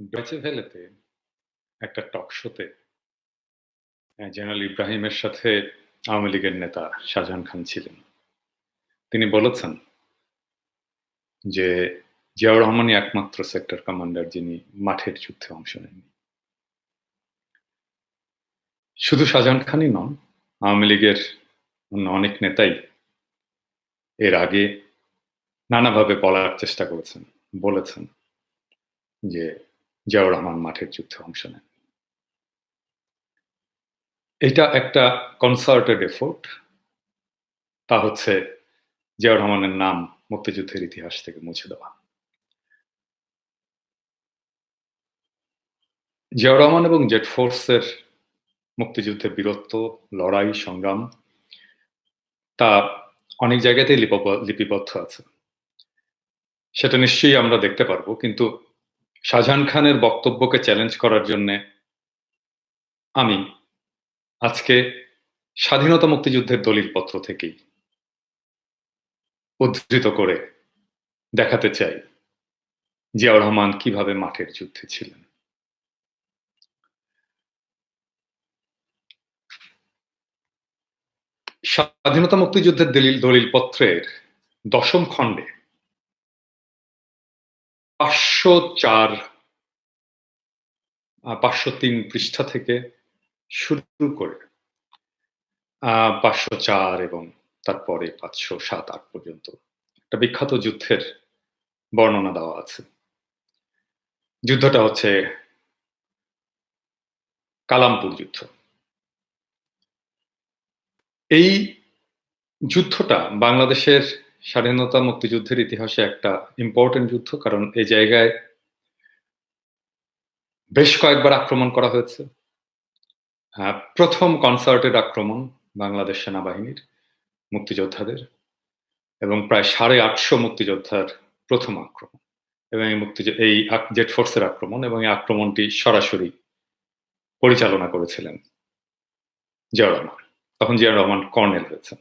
Deutsche ভেলেতে একটা টক শোতে general ইব্রাহিমের সাথে আওয়ামী লীগের নেতা শাহজাহান খান ছিলেন। তিনি বলেছেন যে জিয়াউর রহমানই একমাত্র সেক্টর কমান্ডার যিনি মাঠের যুদ্ধে অংশ নেননি। শুধু শাহজাহান খানই নন, আওয়ামী লীগের অন্য অনেক নেতাই এর আগে নানাভাবে বলার চেষ্টা করেছেন, বলেছেন যে জিয়াউর রহমান মাঠের যুদ্ধে অংশ নেন। এটা একটা কনসার্টেড এফোর্ট। তা হচ্ছে জিয়াউর রহমানের নাম মুক্তিযুদ্ধের ইতিহাস থেকে মুছে দেওয়া। জিয়াউর রহমান এবং জেড ফোর্সের মুক্তিযুদ্ধের বীরত্ব, লড়াই, সংগ্রাম তা অনেক জায়গাতেই লিপব লিপিবদ্ধ আছে। সেটা নিশ্চয়ই আমরা দেখতে পারব কিন্তু শাহজাহান খানের বক্তব্যকে চ্যালেঞ্জ করার জন্যে আমি আজকে স্বাধীনতা মুক্তিযুদ্ধের দলিলপত্র থেকেই উদ্ধৃত করে দেখাতে চাই জিয়াউর রহমান কীভাবে মাঠের যুদ্ধে ছিলেন। স্বাধীনতা মুক্তিযুদ্ধের দলিল দলিলপত্রের দশম খণ্ডে ৫০৪ আ ৫০৩ পৃষ্ঠা থেকে শুরু করে পাঁচশো চার এবং তারপরে ৫০৭-৮ পর্যন্ত একটা বিখ্যাত যুদ্ধের বর্ণনা দেওয়া আছে। যুদ্ধটা হচ্ছে কালামপুর যুদ্ধ। এই যুদ্ধটা বাংলাদেশের স্বাধীনতা মুক্তিযুদ্ধের ইতিহাসে একটা ইম্পোর্টেন্ট যুদ্ধ। কারণ এই জায়গায় বেশ কয়েকবার আক্রমণ করা হয়েছে। আ ১ম কনসার্টেড আক্রমণ বাংলাদেশ সেনাবাহিনীর মুক্তিযোদ্ধাদের এবং প্রায় ৮৫০ মুক্তিযোদ্ধার প্রথম আক্রমণ। এবং এই মুক্তিযু এই জেট ফোর্সের আক্রমণ এবং এই আক্রমণটি সরাসরি পরিচালনা করেছিলেন জিয়াউর রহমান। তখন জিয়াউর রহমান কর্নেল হয়েছেন।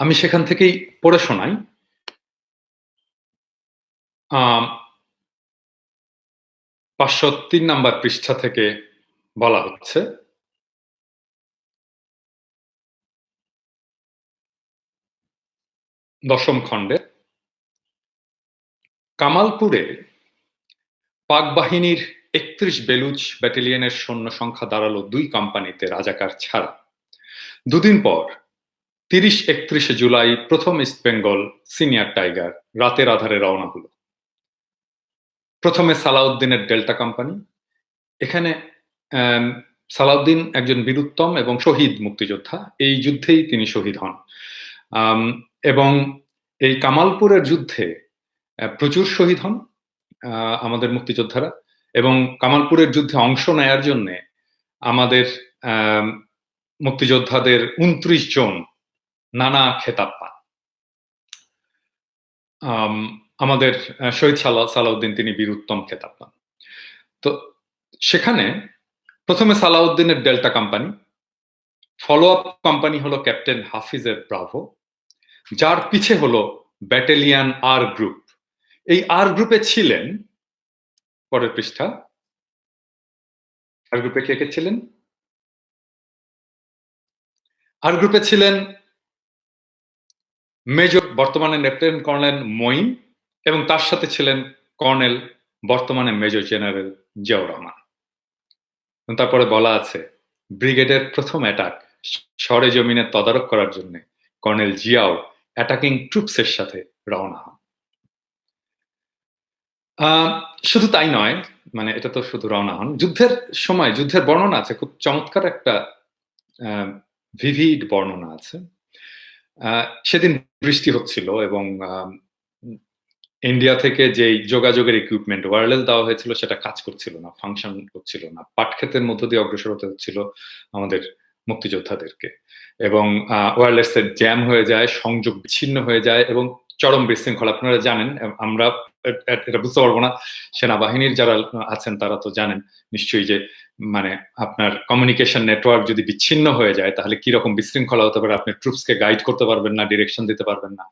আমি সেখান থেকেই পড়ে শোনাই। পাঁচশো তিন নাম্বার পৃষ্ঠা থেকে বলা হচ্ছে, দশম খণ্ডে, কামালপুরে পাক বাহিনীর ৩১ বেলুচ ব্যাটালিয়নের সৈন্য সংখ্যা দাঁড়াল দুই কোম্পানিতে রাজাকার ছাড়া। দুদিন পর ৩০-৩১ জুলাই প্রথম ইস্ট বেঙ্গল সিনিয়র টাইগার রাতের আধারে রওনা হলো। প্রথমে সালাউদ্দিনের ডেল্টা কোম্পানি। এখানে সালাউদ্দিন একজন বীরুত্তম এবং শহীদ মুক্তিযোদ্ধা। এই যুদ্ধেই তিনি শহীদ হন। এবং এই কামালপুরের যুদ্ধে প্রচুর শহীদ হন আমাদের মুক্তিযোদ্ধারা এবং কামালপুরের যুদ্ধে অংশ নেয়ার জন্যে আমাদের মুক্তিযোদ্ধাদের ২৯ জন নানা খেতাব পান। আমাদের শহীদ সালা সালাউদ্দিন তিনি বীরুত্তম খেতাব পান। তো সেখানে প্রথমে সালাউদ্দিনের delta company, follow up company হলো ক্যাপ্টেন হাফিজের ব্রাভো, যার পিছে হলো ব্যাটেলিয়ান আর গ্রুপ। এই আর গ্রুপে ছিলেন পরের পৃষ্ঠা। আর গ্রুপে কে, কে ছিলেন? আর গ্রুপে ছিলেন মেজর বর্তমানে লেফটেন্যান্ট কর্নেল মঈন এবং তার সাথে ছিলেন কর্নেল বর্তমানে মেজর জেনারেল জিয়াউর রহমান। তারপরে বলা আছে ব্রিগেডের প্রথম অ্যাটাক সরেজমিনে তদারক করার জন্য কর্নেল জিয়াও অ্যাটাকিং ট্রুপস এর সাথে রওনা হন। শুধু তাই নয়, মানে এটা তো শুধু রওনা হন। যুদ্ধের সময় যুদ্ধের বর্ণনা আছে খুব চমৎকার একটা ভিভিড বর্ণনা আছে। সেদিন বৃষ্টি হচ্ছিল এবং ইন্ডিয়া থেকে যে যোগাযোগের ইকুইপমেন্ট ওয়ারলেস দেওয়া হয়েছিল সেটা কাজ করছিল না, ফাংশন করছিল না। পাটক্ষেতের মধ্য দিয়ে অগ্রসর হতে হচ্ছিল আমাদের মুক্তিযোদ্ধাদেরকে। এবং ওয়ারলেস এর জ্যাম হয়ে যায়, সংযোগ বিচ্ছিন্ন হয়ে যায় এবং চরম বিশৃঙ্খলা। আপনারা জানেন আমরা এট বুঝতে পারব না। সেনাবাহিনীর যারা আছেন তারা তো জানেন নিশ্চয়ই যে মানে আপনার কমিউনিকেশন নেটওয়ার্ক যদি বিচ্ছিন্ন হয়ে যায় তাহলে কি রকম বিশৃঙ্খলা হতে পারে। আপনি ট্রুপসকে গাইড করতে পারবেন না, ডিরেকশন দিতে পারবেন না।